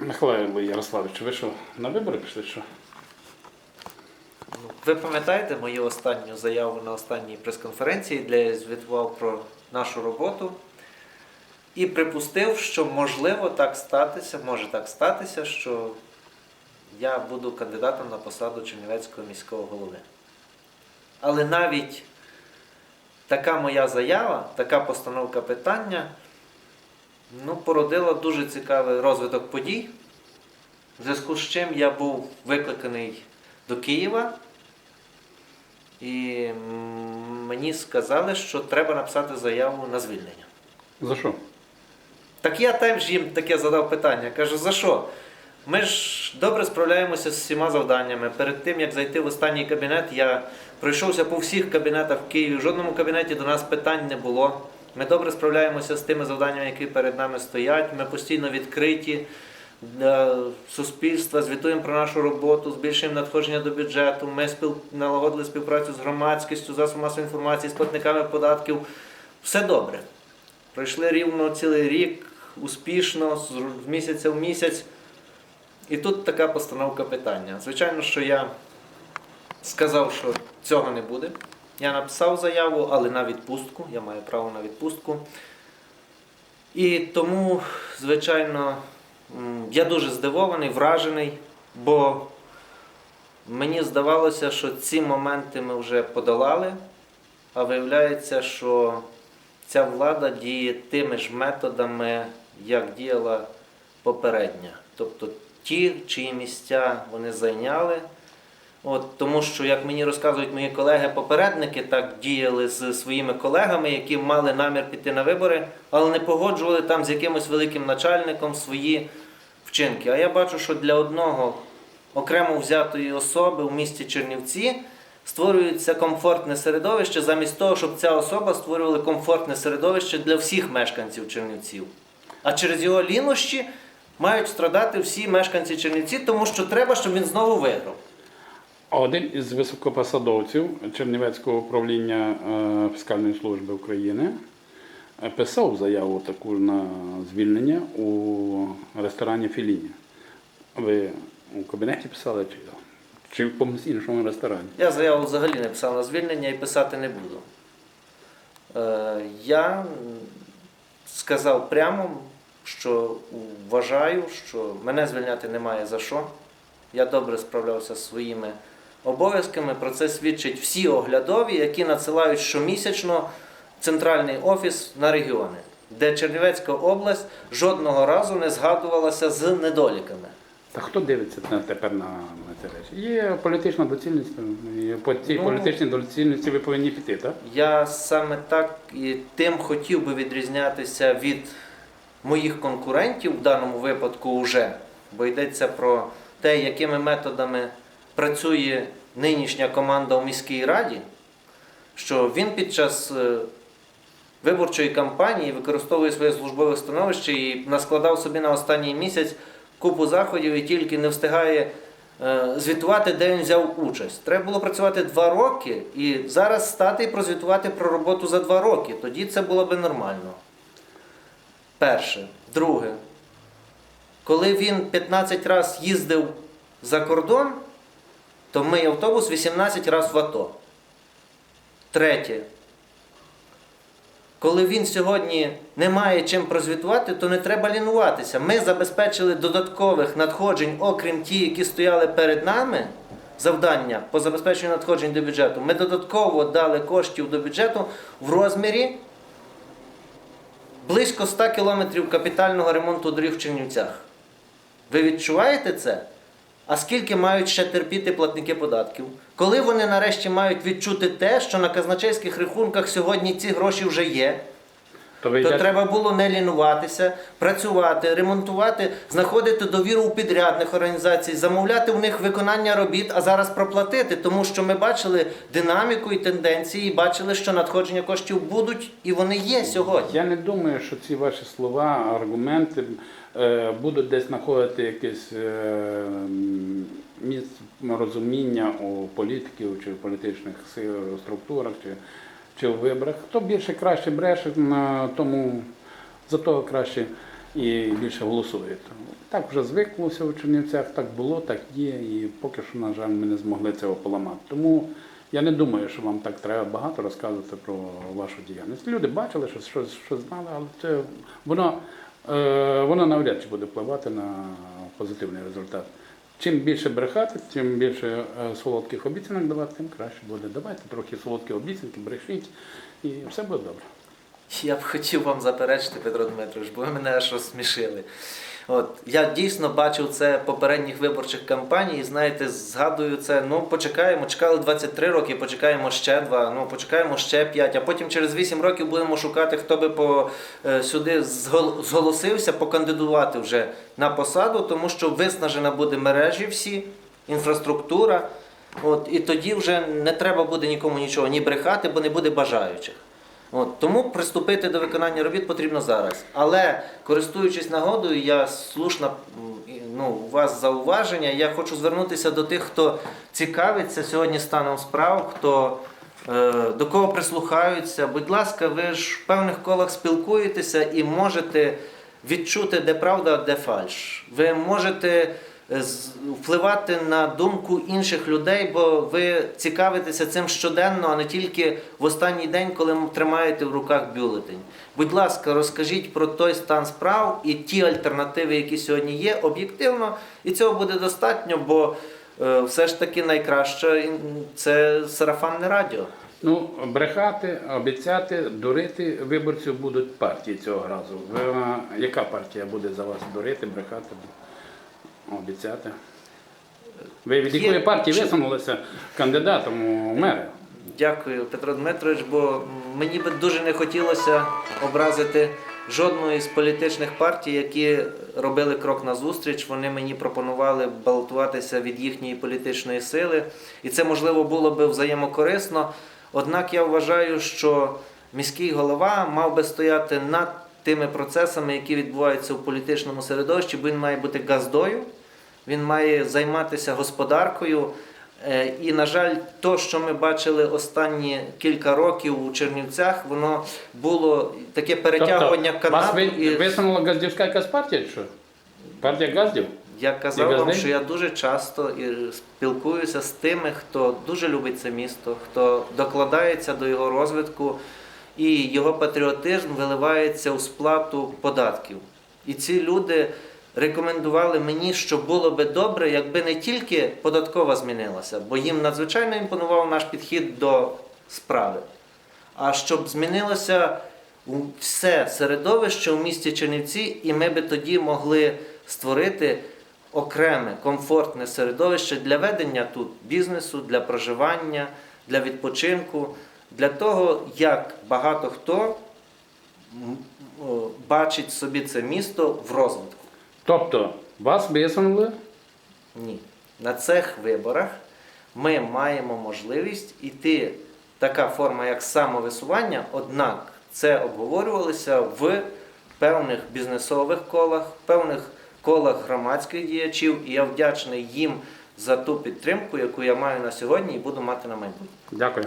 Михайло Ярославович, ви що, на вибори пішли? Що? Ну, Ви пам'ятаєте мою останню заяву на останній прес-конференції, де я звітував про нашу роботу і припустив, що можливо так статися, може так статися, що я буду кандидатом на посаду Чернівецького міського голови. Але навіть така моя заява, така постановка питання ну, породила дуже цікавий розвиток подій, в зв'язку з чим я був викликаний до Києва, і мені сказали, що треба написати заяву на звільнення. За що? Так я теж їм таке задав питання. Кажу, за що? Ми ж добре справляємося з всіма завданнями. Перед тим, як зайти в останній кабінет, я пройшовся по всіх кабінетах в Києві. В жодному кабінеті до нас питань не було. Ми добре справляємося з тими завданнями, які перед нами стоять. Ми постійно відкриті для суспільства, звітуємо про нашу роботу, збільшуємо надходження до бюджету. Ми спіл... налагодили співпрацю з громадськістю, засобами масової інформації, з платниками податків. Все добре. Пройшли рівно цілий рік, успішно, з місяця в місяць. І тут така постановка питання. Звичайно, що я сказав, що цього не буде. Я написав заяву, але на відпустку. Я маю право на відпустку. І тому, звичайно, я дуже здивований, вражений, бо мені здавалося, що ці моменти ми вже подолали, а виявляється, що ця влада діє тими ж методами, як діяла попередня. Тобто ті, чиї місця вони зайняли. От, тому що, як мені розказують мої колеги-попередники, так діяли з своїми колегами, які мали намір піти на вибори, але не погоджували там з якимось великим начальником свої вчинки. А я бачу, що для одного окремо взятої особи в місті Чернівці створюється комфортне середовище, замість того, щоб ця особа створювала комфортне середовище для всіх мешканців Чернівців. А через його лінощі мають страдати всі мешканці Чернівців, тому що треба, щоб він знову виграв. Один із високопосадовців Чернівецького управління е, фіскальної служби України е, писав заяву таку на звільнення у ресторані Філіні. Ви у кабінеті писали чи, чи в якомусь іншому ресторані? Я заяву взагалі не писав на звільнення і писати не буду. Е, я сказав прямо, що вважаю, що мене звільняти немає за що. Я добре справлявся зі своїми обов'язками. Про це свідчать всі оглядові, які надсилають щомісячно центральний офіс на регіони, де Чернівецька область жодного разу не згадувалася з недоліками. Та хто дивиться на тепер на, на ці речі? Є політична доцільність, і по цій Ну, політичній доцільності ви повинні піти, так? Я саме так і тим хотів би відрізнятися від моїх конкурентів в даному випадку вже, бо йдеться про те, якими методами працює нинішня команда у міській раді, що він під час е, виборчої кампанії використовує своє службове становище і наскладав собі на останній місяць купу заходів і тільки не встигає е, звітувати, де він взяв участь. Треба було працювати два роки і зараз стати і прозвітувати про роботу за два роки. Тоді це було би нормально. Перше. Друге. Коли він 15 разів їздив за кордон, то мій автобус 18 разів в АТО. Третє. Коли він сьогодні не має чим прозвітувати, то не треба лінуватися. Ми забезпечили додаткових надходжень, окрім ті, які стояли перед нами, завдання по забезпеченню надходжень до бюджету. Ми додатково дали коштів до бюджету в розмірі близько 100 кілометрів капітального ремонту доріг в Чернівцях. Ви відчуваєте це? А скільки мають ще терпіти платники податків? Коли вони нарешті мають відчути те, що на казначейських рахунках сьогодні ці гроші вже є, То ви то йдете- треба було не лінуватися, працювати, ремонтувати, знаходити довіру у підрядних організацій, замовляти у них виконання робіт, а зараз проплатити, тому що ми бачили динаміку і тенденції, і бачили, що надходження коштів будуть, і вони є сьогодні. Я не думаю, що ці ваші слова, аргументи е, будуть десь знаходити якесь е, місце розуміння у політиків чи в політичних сил, структурах, чи, чи в виборах. Хто більше краще бреше, на тому за того краще і більше голосують. Так вже звиклося в Чернівцях, так було, так є, і поки що, на жаль, ми не змогли цього поламати. Тому я не думаю, що вам так треба багато розказувати про вашу діяльність. Люди бачили, що щось що знали, але це воно, е, воно навряд чи буде впливати на позитивний результат. Чим більше брехати, чим більше е, солодких обіцянок давати, тим краще буде. Давайте трохи солодкі обіцянки, брешіть, і все буде добре. Я б хотів вам заперечити, Петро Дмитрович, бо ви мене аж розсмішили. От, я дійсно бачив це попередніх виборчих кампаній, і знаєте, згадую це, ну почекаємо, чекали 23 роки, почекаємо ще 2, ну почекаємо ще 5, а потім через 8 років будемо шукати, хто би по, е, сюди згол- зголосився покандидувати вже на посаду, тому що виснажена буде мережі всі, інфраструктура. От, і тоді вже не треба буде нікому нічого ні брехати, бо не буде бажаючих. От, тому приступити до виконання робіт потрібно зараз. Але користуючись нагодою, я слушна ну, у вас зауваження. Я хочу звернутися до тих, хто цікавиться сьогодні станом справ, хто е, до кого прислухаються. Будь ласка, ви ж в певних колах спілкуєтеся і можете відчути, де правда, а де фальш. Ви можете впливати на думку інших людей, бо ви цікавитеся цим щоденно, а не тільки в останній день, коли тримаєте в руках бюлетень. Будь ласка, розкажіть про той стан справ і ті альтернативи, які сьогодні є, об'єктивно, і цього буде достатньо, бо е, все ж таки найкраще це сарафанне радіо. Ну, брехати, обіцяти, дурити виборців будуть партії цього разу. Е, яка партія буде за вас дурити, брехати, обіцяти? Ви від Є- якої партії висунулися кандидатом у мери? Дякую, Петро Дмитрович, бо мені би дуже не хотілося образити жодної з політичних партій, які робили крок назустріч. Вони мені пропонували балотуватися від їхньої політичної сили, і це можливо було би взаємокорисно. Однак я вважаю, що міський голова мав би стояти над тими процесами, які відбуваються в політичному середовищі, бо він має бути газдою. Він має займатися господаркою. Е, І, на жаль, то, що ми бачили останні кілька років у Чернівцях, воно було таке перетягування Тобто, вас канату. ви, І висунула газдівська якась партія, що? Партія газдів? я казав вам, що я дуже часто і спілкуюся з тими, хто дуже любить це місто, хто докладається до його розвитку, і його патріотизм виливається у сплату податків. І ці люди рекомендували мені, що було би добре, якби не тільки податкова змінилася, бо їм надзвичайно імпонував наш підхід до справи, а щоб змінилося все середовище у місті Чернівці, і ми би тоді могли створити окреме комфортне середовище для ведення тут бізнесу, для проживання, для відпочинку, для того, як багато хто бачить собі це місто в розвитку. Тобто, вас висунули, Ні. На цих виборах ми маємо можливість іти така форма, як самовисування, однак це обговорювалося в певних бізнесових колах, певних колах громадських діячів, і я вдячний їм за ту підтримку, яку я маю на сьогодні і буду мати на майбутнє. дякую.